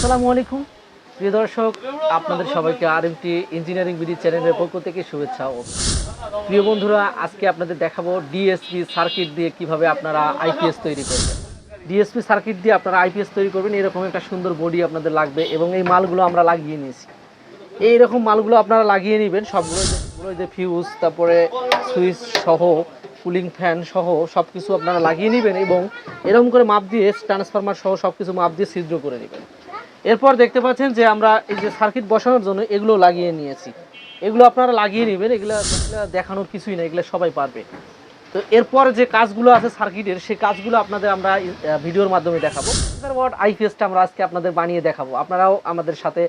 আসসালামু আলাইকুম। প্রিয় দর্শক, আপনাদের সবাইকে আর এমটি ইঞ্জিনিয়ারিং বিডি চ্যানেলের পক্ষ থেকে শুভেচ্ছা ও প্রিয় বন্ধুরা, আজকে আপনাদের দেখাবো ডিএসপি সার্কিট দিয়ে কীভাবে আপনারা আইপিএস তৈরি করবেন। ডিএসপি সার্কিট দিয়ে আপনারা আইপিএস তৈরি করবেন, এরকম একটা সুন্দর বডি আপনাদের লাগবে এবং এই মালগুলো আমরা লাগিয়ে নিয়েছি। এই রকম মালগুলো আপনারা লাগিয়ে নেবেন, সবগুলো যে ফিউজ তারপরে সুইচ সহ কুলিং ফ্যান সহ সব কিছু আপনারা লাগিয়ে নেবেন এবং এরকম করে মাপ দিয়ে ট্রান্সফরমার সহ সব কিছু মাপ দিয়ে ছিদ্র করে নেবেন। এরপর দেখতে পাচ্ছেন যে আমরা এই যে সার্কিট বসানোর জন্য এগুলো লাগিয়ে নিয়েছি। এগুলো আপনারা লাগিয়ে নেবেন, এগুলো দেখানোর কিছুই না এগুলো সবাই পারবে। তো এরপর যে কাজগুলো আছে সার্কিটের সেই কাজগুলো আপনাদের আমরা ভিডিওর মাধ্যমে দেখাবো। ওয়াট আইপিএসটা আমরা আজকে আপনাদের বানিয়ে দেখাবো। আপনারাও আমাদের সাথে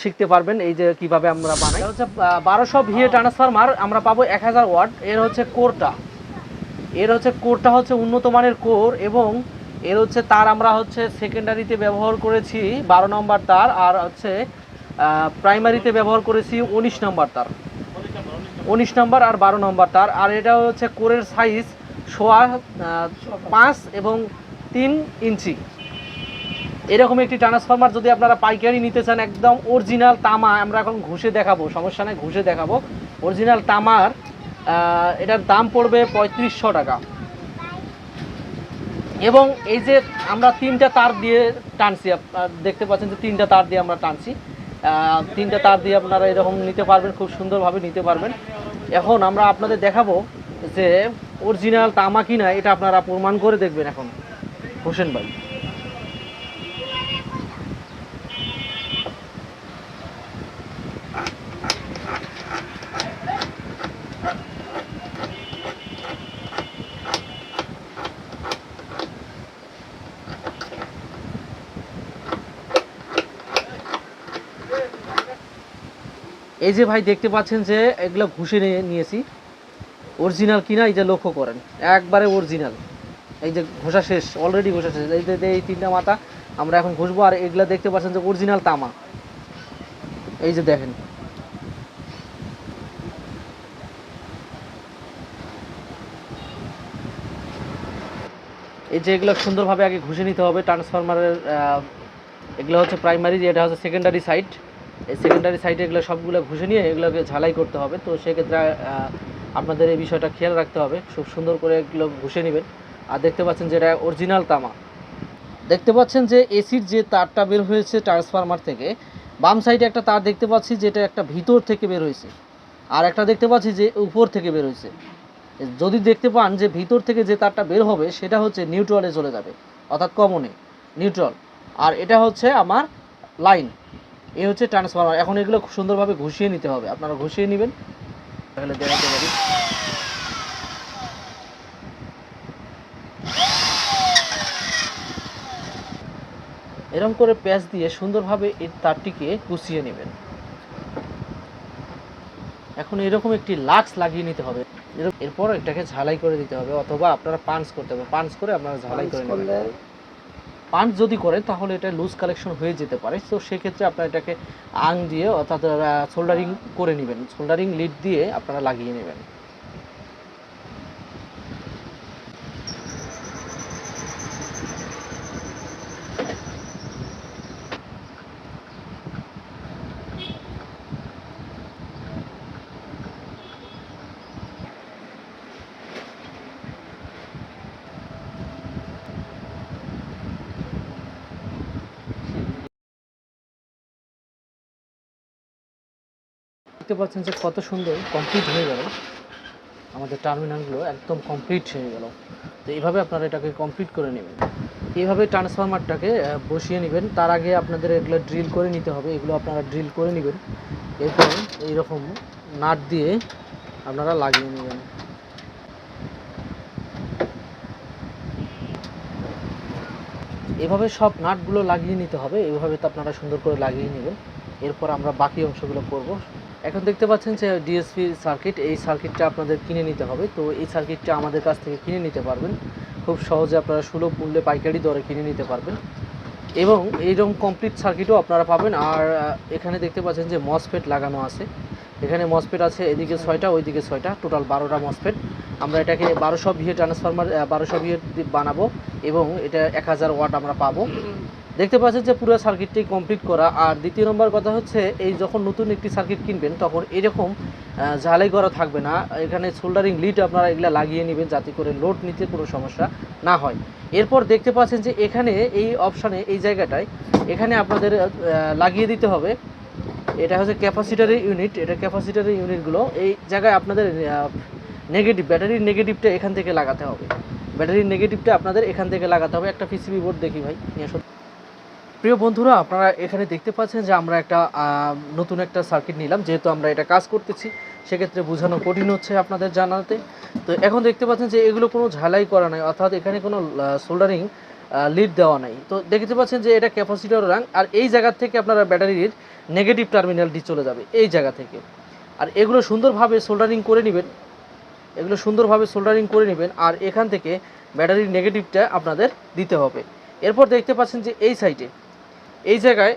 শিখতে পারবেন এই যে কীভাবে আমরা বানাই। হচ্ছে বারোশো ভিএ ট্রান্সফার্মার আমরা পাবো এক হাজার ওয়াট। এর হচ্ছে কোরটা এর হচ্ছে কোরটা হচ্ছে উন্নত মানের কোর এবং এর হচ্ছে তার আমরা হচ্ছে সেকেন্ডারিতে ব্যবহার করেছি বারো নম্বর তার, আর হচ্ছে প্রাইমারিতে ব্যবহার করেছি উনিশ নম্বর তার। উনিশ নম্বর আর বারো নম্বর তার, আর এটা হচ্ছে কোরের সাইজ সোয়া পাঁচ এবং তিন ইঞ্চি। এরকম একটি ট্রান্সফরমার যদি আপনারা পাইকারি নিতে চান, একদম অরিজিনাল তামা, আমরা এখন ঘুষে দেখাবো, সমস্যা নেই, ঘুষে দেখাবো। অরিজিনাল তামার এটার দাম পড়বে পঁয়ত্রিশশো টাকা। এবং এই যে আমরা তিনটা তার দিয়ে টানছি দেখতে পাচ্ছেন যে তিনটা তার দিয়ে আমরা টানছি। তিনটা তার দিয়ে আপনারা এরকম নিতে পারবেন, খুব সুন্দরভাবে নিতে পারবেন। এখন আমরা আপনাদের দেখাবো যে অরিজিনাল তামা কিনা, এটা আপনারা প্রমাণ করে দেখবেন এখন। হোসেন ভাই। এই যে ভাই দেখতে পাচ্ছেন যে এগুলো ঘুষে নিয়ে নিয়েছি। অরিজিনাল কিনা এই যে লক্ষ্য করেন। একবারে অরিজিনাল এই যে ঘোষা শেষ অলরেডি ঘোষা শেষ। এই যে, এই তিনটা মাথা আমরা এখন ঘষবো আর এগুলো দেখতে পাচ্ছেন যে অরিজিনাল তামা। এই যে দেখেন। এই যে এগুলো সুন্দরভাবে আগে ঘষে নিতে হবে। ট্রান্সফরমারের এগুলো হচ্ছে প্রাইমারি এটা হচ্ছে সেকেন্ডারি সাইড এই সেকেন্ডারি সাইডে এগুলো সবগুলো ঘষে নিয়ে এগুলোকে ঝালাই করতে হবে। তো সেক্ষেত্রে আপনাদের এই বিষয়টা খেয়াল রাখতে হবে। খুব সুন্দর করে এগুলো ঘুষে নেবেন। আর দেখতে পাচ্ছেন যে এটা অরিজিনাল তামা। দেখতে পাচ্ছেন যে এসির যে তারটা বের হয়েছে ট্রান্সফরমার থেকে, বাম সাইডে একটা তার দেখতে পাচ্ছি যেটা একটা ভিতর থেকে বের হয়েছে। আর একটা দেখতে পাচ্ছি যে উপর থেকে বের হয়েছে। যদি দেখতে পান যে ভিতর থেকে যে তারটা বের হবে, সেটা হচ্ছে নিউট্রালে চলে যাবে। অর্থাৎ কমনে নিউট্রাল আর এটা হচ্ছে আমার লাইন এই হচ্ছে ট্রান্সফরমার এখন এগুলো খুব সুন্দরভাবে ঘুষিয়ে নিতে হবে। আপনারা ঘুষিয়ে নেবেন। তাহলে দেখাতে পারি এরকম করে প্যাচ দিয়ে সুন্দরভাবে এই তারটিকে কুচিয়ে নেবেন। এখন এরকম একটি লাক্স লাগিয়ে নিতে হবে। এর- এরপর এটাকে ঝালাই করে দিতে হবে অথবা আপনারা পাঞ্চ করতে হবে। পাঞ্চ করে আপনারা ঝালাই করে নেবেন। পাঞ্চ যদি করেন, তাহলে এটা লুজ কালেকশন হয়ে যেতে পারে। তো সেক্ষেত্রে আপনারা এটাকে আং দিয়ে অর্থাৎ সোল্ডারিং করে নেবেন। সোল্ডারিং লিড দিয়ে আপনারা লাগিয়ে নেবেন। দেখতে পাচ্ছেন যে কত সুন্দর কমপ্লিট হয়ে গেল। আমাদের টার্মিনালগুলো একদম কমপ্লিট হয়ে গেল। তো এইভাবে আপনারা এটাকে কমপ্লিট করে নেবেন। এইভাবে ট্রান্সফরমারটাকে বসিয়ে নেবেন। তার আগে আপনাদের এগুলো ড্রিল করে নিতে হবে। এগুলো আপনারা ড্রিল করে নেবেন। এরপর এইরকম নাট দিয়ে আপনারা লাগিয়ে নেবেন। এভাবে সব নাটগুলো লাগিয়ে নিতে হবে। এভাবে তো আপনারা সুন্দর করে লাগিয়ে নেবেন। এরপর আমরা বাকি অংশগুলো করব। এখন দেখতে পাচ্ছেন যে ডিএসপি সার্কিট এই সার্কিটটা আপনাদের কিনে নিতে হবে। তো এই সার্কিটটা আমাদের কাছ থেকে কিনে নিতে পারবেন। খুব সহজে আপনারা সুলভ মূল্যে পাইকারি দরে কিনে নিতে পারবেন। এবং এইরকম কমপ্লিট সার্কিটও আপনারা পাবেন। আর এখানে দেখতে পাচ্ছেন যে মসফেট লাগানো আছে। এখানে মসফেট আছে, এদিকে ছয়টা, ওইদিকে ছয়টা। টোটাল বারোটা মসফেট আমরা এটাকে বারোশো ভিএ ট্রান্সফরমার বারোশো ভিএ বানাবো। এবং এটা এক হাজার ওয়াট আমরা পাবো। দেখতে পাচ্ছেন যে পুরো সার্কিটটি কমপ্লিট করা। আর দ্বিতীয় নম্বর কথা হচ্ছে, এই যখন নতুন একটি সার্কিট কিনবেন, তখন এরকম ঝালাই করা থাকবে না। এখানে সোল্ডারিং লিড আপনারা এগুলা লাগিয়ে নেবেন যাতে করে লোড নিতে কোনো সমস্যা না হয়। এরপর দেখতে পাচ্ছেন যে এখানে এই অপশানে এই জায়গাটায়, এখানে আপনাদের লাগিয়ে দিতে হবে। এটা হচ্ছে ক্যাপাসিটারের ইউনিট এটা ক্যাপাসিটারের ইউনিটগুলো এই জায়গায় আপনাদের নেগেটিভ ব্যাটারির নেগেটিভটা এখান থেকে লাগাতে হবে। ব্যাটারির নেগেটিভটা আপনাদের এখান থেকে লাগাতে হবে। একটা পিসিবি বোর্ড দেখি ভাই, নিয়ে প্রিয় বন্ধুরা, আপনারা এখানে দেখতে পাচ্ছেন যে আমরা একটা নতুন একটা সার্কিট নিলাম। যেহেতু আমরা এটা কাজ করতেছি, সেক্ষেত্রে বোঝানো কঠিন হচ্ছে আপনাদের জানাতে। তো এখন দেখতে পাচ্ছেন যে এগুলো কোনো ঝালাই করা নাই, অর্থাৎ এখানে কোনো সোল্ডারিং লিড দেওয়া নাই। তো দেখতে পাচ্ছেন যে এটা ক্যাপাসিটর রাং আর এই জায়গা থেকে আপনারা ব্যাটারির নেগেটিভ টার্মিনালটি চলে যাবে, এই জায়গা থেকে। আর এগুলো সুন্দরভাবে সোল্ডারিং করে নেবেন, এগুলো সুন্দরভাবে সোল্ডারিং করে নেবেন, আর এখান থেকে ব্যাটারির নেগেটিভটা আপনাদের দিতে হবে। এরপর দেখতে পাচ্ছেন যে এই সাইডে এই জায়গায়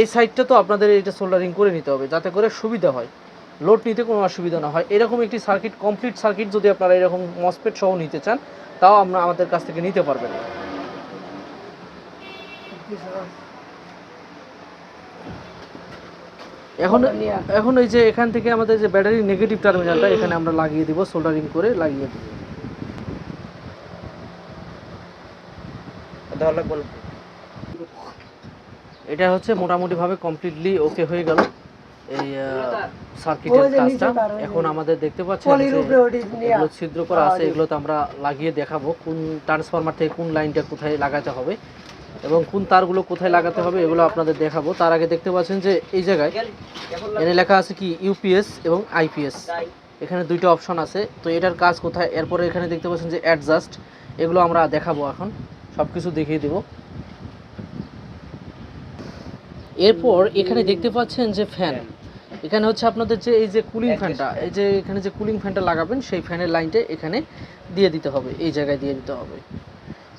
এই সাইডটা তো আপনাদের এটা সোল্ডারিং করে নিতে হবে, যাতে করে সুবিধা হয়। লোড নিতে কোনো অসুবিধা না হয়। এরকম একটি সার্কিট কমপ্লিট সার্কিট যদি আপনারা এরকম মসপেট সহ নিতে চান, তাও আমরা আমাদের কাছ থেকে নিতে পারবেন। এখন এখন এই যে এখান থেকে আমাদের যে ব্যাটারি নেগেটিভ টার্মিনালটা এখানে আমরা লাগিয়ে দিব সোল্ডারিং করে লাগিয়ে দিব। এটা হচ্ছে মোটামুটিভাবে কমপ্লিটলি ওকে হয়ে গেল। এই সার্কিটের কাজটা। এখন আমাদের দেখতে পাচ্ছেন এগুলো ছিদ্র করা আছে এগুলো তো আমরা লাগিয়ে দেখাবো কোন ট্রান্সফরমার থেকে কোন লাইনটা কোথায় লাগাতে হবে এবং কোন তারগুলো কোথায় লাগাতে হবে এগুলো আপনাদের দেখাবো। তার আগে দেখতে পাচ্ছেন যে এই জায়গায় এখানে লেখা আছে কি ইউপিএস এবং আইপিএস এখানে দুইটা অপশন আছে। তো এটার কাজ কোথায়? এরপরে এখানে দেখতে পাচ্ছেন যে অ্যাডজাস্ট এগুলো আমরা দেখাবো এখন। সব কিছু দেখিয়ে দেবো। এরপর এখানে দেখতে পাচ্ছেন যে ফ্যান এখানে হচ্ছে আপনাদের যে এই যে কুলিং ফ্যানটা এই যে এখানে যে কুলিং ফ্যানটা লাগাবেন, সেই ফ্যানের লাইনটা এখানে দিয়ে দিতে হবে, এই জায়গায় দিয়ে দিতে হবে।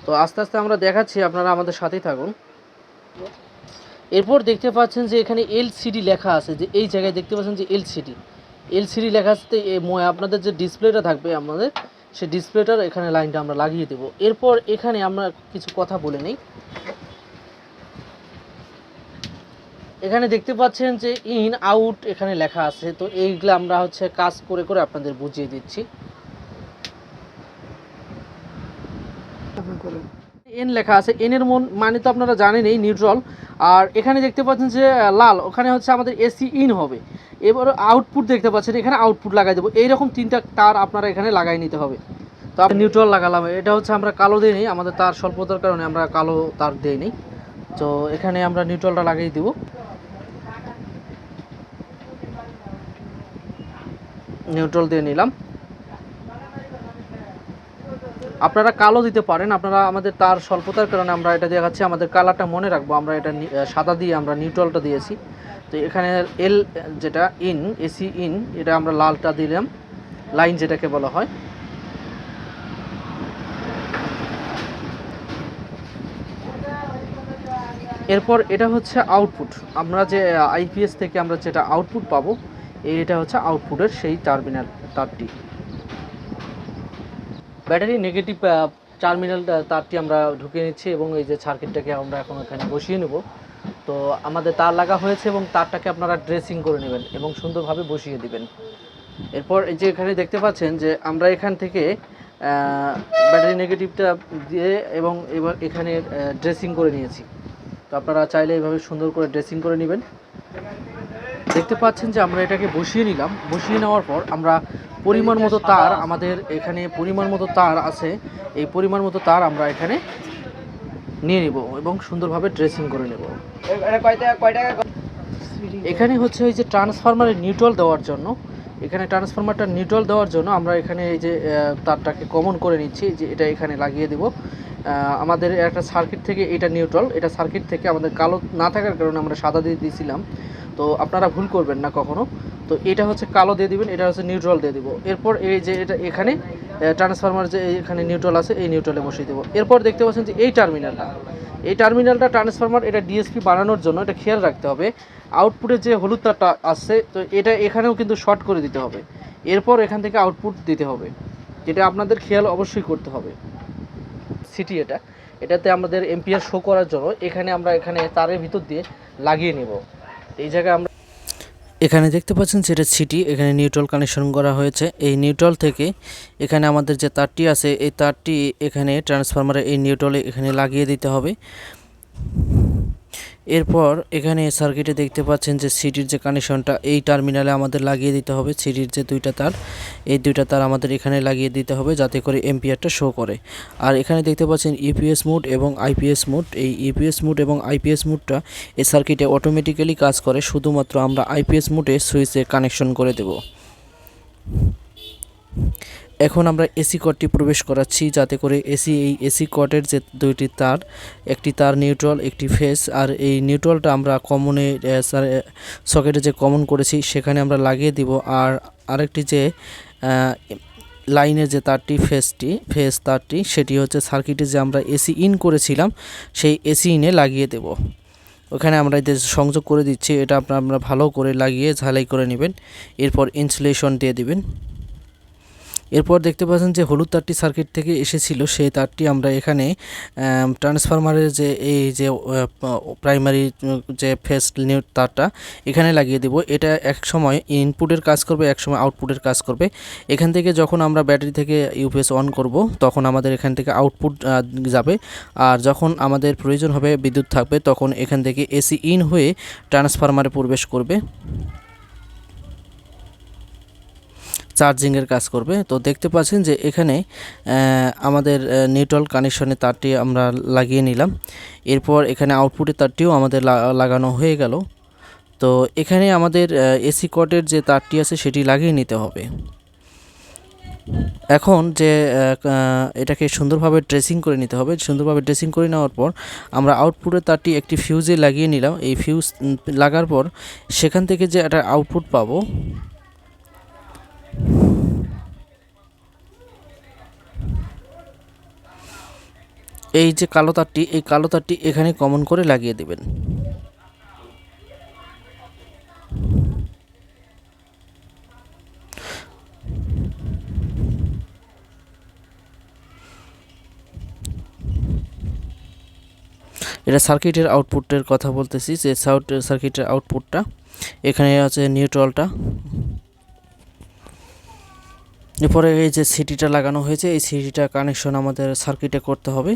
তো আস্তে আস্তে আমরা দেখাচ্ছি, আপনারা আমাদের সাথেই থাকুন। এরপর দেখতে পাচ্ছেন যে এখানে এলসিডি লেখা আছে, যে এই জায়গায় দেখতে পাচ্ছেন যে এলসিডি এলসিডি লেখা আছে আপনাদের যে ডিসপ্লেটা থাকবে আমাদের, সেই ডিসপ্লেটার এখানে লাইনটা আমরা লাগিয়ে দেবো। এরপর এখানে আমরা কিছু কথা বলে নেই। এখানে দেখতে পাচ্ছেন যে ইন আউট এখানে লেখা আছে। তো এইগুলো আমরা হচ্ছে কাজ করে করে আপনাদের বুঝিয়ে দিচ্ছি। এন লেখা আছে। এন এর মন মানে তো আপনারা জানেন এই নিউট্রাল আর এখানে দেখতে পাচ্ছেন যে লাল। ওখানে হচ্ছে আমাদের এসি ইন হবে। এবার আউটপুট দেখতে পাচ্ছেন, এখানে আউটপুট লাগাই দেবো। এইরকম তিনটা তার আপনারা এখানে লাগাই নিতে হবে। তো আমরা নিউট্রাল লাগালাম। এটা হচ্ছে আমরা কালো দিই নেই। আমাদের তার স্বল্পতার কারণে আমরা কালো তার দিই নেই। তো এখানে আমরা নিউট্রালটা লাগিয়ে দেবো। নিউট্রাল দিয়ে নিলাম। আপনারা কালো দিতে পারেন, আপনারা আমাদের তার স্বল্পতার কারণে আমরা এটা দেখাচ্ছি, আমাদের কালারটা মনে রাখব, আমরা এটা সাদা দিয়ে আমরা নিউট্রালটা দিয়েছি। তো এখানে এল যেটা ইন এসি ইন এটা আমরা লালটা দিলাম, লাইন যেটাকে বলা হয়। এরপর এটা হচ্ছে আউটপুট আমরা যে আইপিএস থেকে আমরা যেটা আউটপুট পাবো এটা হচ্ছে আউটপুটের সেই টার্মিনাল তারটি। ব্যাটারি নেগেটিভ টার্মিনাল তারটি আমরা ঢুকিয়ে নিচ্ছি এবং এই যে সার্কিটটাকে আমরা এখন এখানে বসিয়ে নেব। তো আমাদের তার লাগা হয়েছে এবং তারটাকে আপনারা ড্রেসিং করে নেবেন এবং সুন্দরভাবে বসিয়ে দিবেন। এরপর এই যে এখানে দেখতে পাচ্ছেন যে আমরা এখান থেকে ব্যাটারি নেগেটিভটা দিয়ে এবং এবার এখানে ড্রেসিং করে নিয়েছি। তো আপনারা চাইলে এইভাবে সুন্দর করে ড্রেসিং করে নেবেন। দেখতে পাচ্ছেন যে আমরা এটাকে বসিয়ে নিলাম। বসিয়ে নেওয়ার পর আমরা পরিমাণ মতো তার আমাদের এখানে পরিমাণ মতো তার আছে। এই পরিমাণ মতো তার আমরা এখানে নিয়ে নিব এবং সুন্দরভাবে ড্রেসিং করে নেব। এখানে হচ্ছে ওই যে ট্রান্সফরমারের নিউট্রাল দেওয়ার জন্য। এখানে ট্রান্সফরমারটা নিউট্রাল দেওয়ার জন্য আমরা এখানে এই যে তারটাকে কমন করে নিচ্ছি। যে এটা এখানে লাগিয়ে দেব। আমাদের একটা সার্কিট থেকে এটা নিউট্রাল এটা সার্কিট থেকে আমাদের কালো না থাকার কারণে আমরা সাদা দিয়ে দিয়েছিলাম। তো আপনারা ভুল করবেন না কখনো। তো এটা হচ্ছে কালো দিয়ে দিবেন, এটা হচ্ছে নিউট্রাল দিয়ে দিব। এরপর এই যে এটা এখানে ট্রান্সফরমার যে এখানে নিউট্রাল আছে, এই নিউট্রালে বসিয়ে দেবো। এরপর দেখতে পাচ্ছেন যে এই টার্মিনালটা এই টার্মিনালটা ট্রান্সফরমার এটা ডিএসপি বানানোর জন্য এটা খেয়াল রাখতে হবে। আউটপুটে যে হলুদ তারটা আসছে, তো এটা এখানেও কিন্তু শর্ট করে দিতে হবে। এরপর এখান থেকে আউটপুট দিতে হবে। যেটা আপনাদের খেয়াল অবশ্যই করতে হবে। সিটি এটা। এটাতে আমাদের এম্পিয়ার শো করার জন্য এখানে আমরা এখানে তারের ভিতর দিয়ে লাগিয়ে নিব। এই জায়গায় আমরা এখানে দেখতে পাচ্ছেন সেটা সিটি, এখানে নিউট্রাল কানেকশন করা হয়েছে। এই নিউট্রাল থেকে এখানে আমাদের যে তারটি আছে, এই তারটি এখানে ট্রান্সফরমারে এই নিউট্রালে এখানে লাগিয়ে দিতে হবে। এরপর এখানে সার্কিটে দেখতে পাচ্ছেন যে সিটির যে কানেকশনটা এই টার্মিনালে আমাদের লাগিয়ে দিতে হবে। সিটির যে দুইটা তার, এই দুইটা তার আমাদের এখানে লাগিয়ে দিতে হবে যাতে করে এমপিআরটা শো করে। আর এখানে দেখতে পাচ্ছেন ইপিএস মোড এবং আইপিএস মোড এই ইপিএস মোড এবং আইপিএস মোডটা এই সার্কিটে অটোমেটিক্যালি কাজ করে, শুধুমাত্র আমরা আইপিএস মোডে সুইচে কানেকশন করে দেব। এখন আমরা এসি কর্ডটি প্রবেশ করাচ্ছি, যাতে করে এসি এই এসি কর্ডের যে দুইটি তার, একটি তার নিউট্রাল, একটি ফেস, আর এই নিউট্রালটা আমরা কমনে সকেটে যে কমন করেছি সেখানে আমরা লাগিয়ে দিব, আর আরেকটি যে লাইনের যে তারটি, ফেসটি, ফেস তারটি, সেটি হচ্ছে সার্কিটে যে আমরা এসি ইন করেছিলাম, সেই এসি ইনে লাগিয়ে দেব। ওখানে আমরা এদের সংযোগ করে দিচ্ছি, এটা আপনারা ভালো করে লাগিয়ে ঝালাই করে নেবেন, এরপর ইনসুলেশন দিয়ে দিবেন। এরপর দেখতে পাচ্ছেন যে হলুদ তারটি সার্কিট থেকে এসেছিল সেই তারটি আমরা এখানে ট্রান্সফরমারের যে এই যে প্রাইমারি যে ফেস নিউ তারটা এখানে লাগিয়ে দেব। এটা এক সময় ইনপুটের কাজ করবে এক সময় আউটপুটের কাজ করবে। এখান থেকে যখন আমরা ব্যাটারি থেকে ইউপিএস অন করব, তখন আমাদের এখান থেকে আউটপুট যাবে। আর যখন আমাদের প্রয়োজন হবে বিদ্যুৎ থাকবে, তখন এখান থেকে এসি ইন হয়ে ট্রান্সফরমারে প্রবেশ করবে। চার্জিংয়ের কাজ করবে। তো দেখতে পাচ্ছেন যে এখানে আমাদের নিউট্রাল কানেকশনে তারটি আমরা লাগিয়ে নিলাম। এরপর এখানে আউটপুটের তারটিও আমাদের লাগা- লাগানো হয়ে গেল। তো এখানে আমাদের এসি কটের যে তারটি আছে সেটি লাগিয়ে নিতে হবে। এখন যে এটাকে সুন্দরভাবে ড্রেসিং করে নিতে হবে। সুন্দরভাবে ড্রেসিং করে নেওয়ার পর আমরা আউটপুটের তারটি একটি ফিউজে লাগিয়ে নিলাম। এই ফিউজ লাগার পর সেখান থেকে যে একটা আউটপুট পাবো এই যে কালো তারটি, এই কালো তারটি এখানে কমন করে লাগিয়ে দেবেন। এটা সার্কিটের আউটপুটের কথা বলতেছি, যে সার্কিটের আউটপুটটা এখানে আছে নিউট্রালটা এরপরে এই যে সিটিটা লাগানো হয়েছে, এই সিটিটা কানেকশন আমাদের সার্কিটে করতে হবে।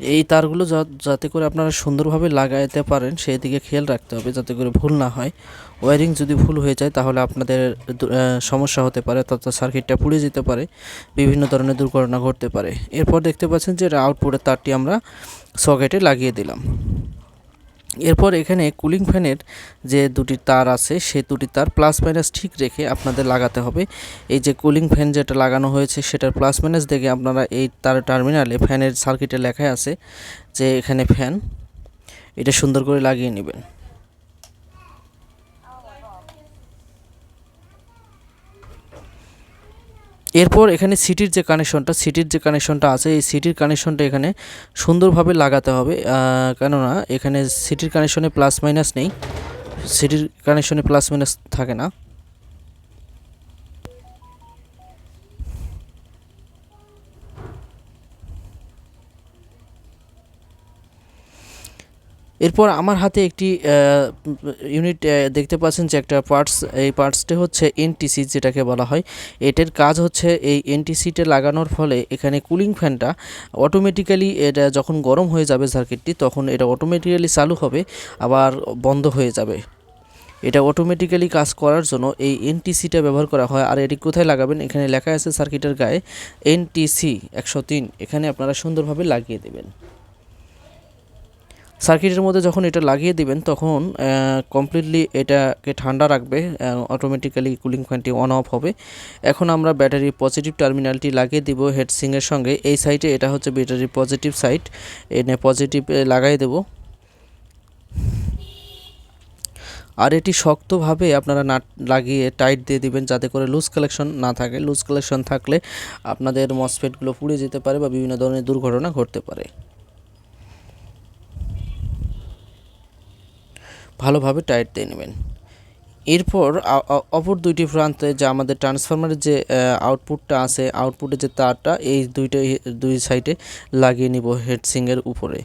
এই তারগুলো যাতে করে আপনারা সুন্দরভাবে লাগাইতে পারেন, সেই দিকে খেয়াল রাখতে হবে যাতে করে ভুল না হয়। ওয়ারিং যদি ভুল হয়ে যায়, তাহলে আপনাদের সমস্যা হতে পারে তথা সার্কিটটা পুড়ে যেতে পারে, বিভিন্ন ধরনের দুর্ঘটনা ঘটতে পারে। এরপর দেখতে পাচ্ছেন যে আউটপুটের তারটি আমরা সকেটে লাগিয়ে দিলাম। এরপর এখানে কুলিং ফ্যানের যে দুটি তার আছে, সে দুটি তার প্লাস মাইনাস ঠিক রেখে আপনাদের লাগাতে হবে। এই যে কুলিং ফ্যান যেটা লাগানো হয়েছে, সেটার প্লাস মাইনাস দেখে আপনারা এই তার টার্মিনালে ফ্যানের সার্কিটে লেখা আছে যে এখানে ফ্যান এটা সুন্দর করে লাগিয়ে নেবেন। এরপর এখানে সিটির যে কানেকশনটা সিটির যে কানেকশনটা আছে, এই সিটির কানেকশনটা এখানে সুন্দরভাবে লাগাতে হবে। কেননা এখানে সিটির কানেকশনে প্লাস মাইনাস নেই, সিটির কানেকশনে প্লাস মাইনাস থাকে না। এরপর আমার হাতে একটি ইউনিট দেখতে পাচ্ছেন যে একটা পার্টস এই পার্টসটি হচ্ছে এনটিসি যেটাকে বলা হয়। এটার কাজ হচ্ছে এই এনটিসিটা লাগানোর ফলে এখানে কুলিং ফ্যানটা অটোমেটিক্যালি এটা যখন গরম হয়ে যাবে সার্কিটটি তখন এটা অটোমেটিক্যালি চালু হবে, আবার বন্ধ হয়ে যাবে। এটা অটোমেটিক্যালি কাজ করার জন্য এই এনটিসিটা ব্যবহার করা হয়। আর এটি কোথায় লাগাবেন? এখানে লেখা আছে সার্কিটের গায়ে এনটিসি একশো তিন। এখানে আপনারা সুন্দরভাবে লাগিয়ে দেবেন। সার্কিটের মধ্যে যখন এটা লাগিয়ে দিবেন, তখন কমপ্লিটলি এটাকে ঠান্ডা রাখবে অটোমেটিক্যালি কুলিং ফ্যানটি অন অফ হবে। এখন আমরা ব্যাটারি পজিটিভ টার্মিনালটি লাগিয়ে দিব হেডসিংয়ের সঙ্গে। এই সাইডে এটা হচ্ছে ব্যাটারি পজিটিভ সাইড এনে পজিটিভ লাগাই দেব। আর এটি শক্তভাবে আপনারা নাট, লাগিয়ে টাইট দিয়ে দিবেন যাতে করে লুজ কালেকশন না থাকে। লুজ কালেকশন থাকলে আপনাদের মসফেটগুলো পুড়ে যেতে পারে বা বিভিন্ন ধরনের দুর্ঘটনা ঘটতে পারে। ভালোভাবে টাইট দিয়ে নেবেন। এরপর অপর দুইটি প্রান্তে যে আমাদের ট্রান্সফরমারের যে আউটপুটটা আছে আউটপুটের যে তারটা, এই দুইটা, দুই সাইডে লাগিয়ে নিব হেডসিংয়ের উপরে।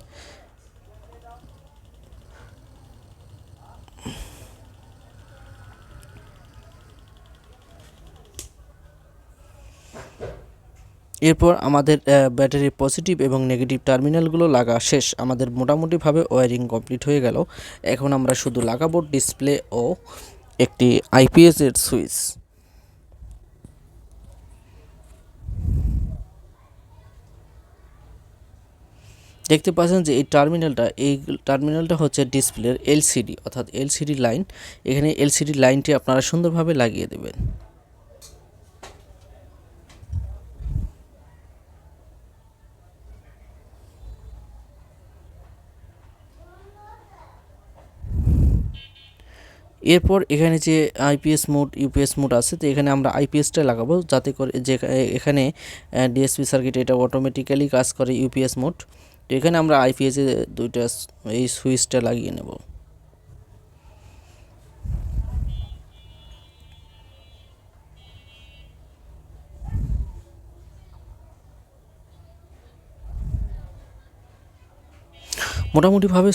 এরপর আমাদের ব্যাটারির পজিটিভ এবং নেগেটিভ টার্মিনালগুলো লাগা শেষ। আমাদের মোটামুটিভাবে ওয়ারিং কমপ্লিট হয়ে গেল। এখন আমরা শুধু লাগাবো ডিসপ্লে ও একটি আইপিএস এর সুইচ। দেখতে পাচ্ছেন যে এই টার্মিনালটা এই টার্মিনালটা হচ্ছে ডিসপ্লের এলসিডি, অর্থাৎ এলসিডি লাইন। এখানে এলসিডি লাইনটি আপনারা সুন্দরভাবে লাগিয়ে দেবেন। এরপর এখানে যে আইপিএস মোড ইউপিএস মোড আছে, তো এখানে আমরা আইপিএসটা লাগাবো যাতে করে যে এখানে ডিএসপি সার্কিট এটা অটোমেটিক্যালি কাজ করে ইউপিএস মোড তো এখানে আমরা আইপিএসে দুইটা, এই সুইচটা লাগিয়ে নেব। মোটামুটিভাবে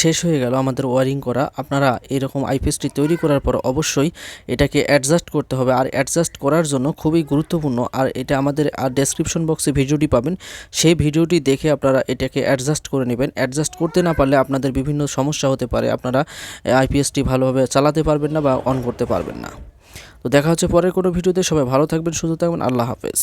শেষ হয়ে গেল আমাদের ওয়ারিং করা। আপনারা এরকম আইপিএসটি তৈরি করার পর অবশ্যই এটাকে অ্যাডজাস্ট করতে হবে। আর অ্যাডজাস্ট করার জন্য খুবই গুরুত্বপূর্ণ। আর এটা আমাদের, আর ডেসক্রিপশন বক্সে ভিডিওটি পাবেন। সেই ভিডিওটি দেখে আপনারা এটাকে অ্যাডজাস্ট করে নেবেন। অ্যাডজাস্ট করতে না পারলে আপনাদের বিভিন্ন সমস্যা হতে পারে। আপনারা আইপিএসটি ভালোভাবে চালাতে পারবেন না বা অন করতে পারবেন না। তো দেখা হচ্ছে পরের কোনো ভিডিওতে। সবাই ভালো থাকবেন, সুস্থ থাকবেন। আল্লাহ হাফেজ।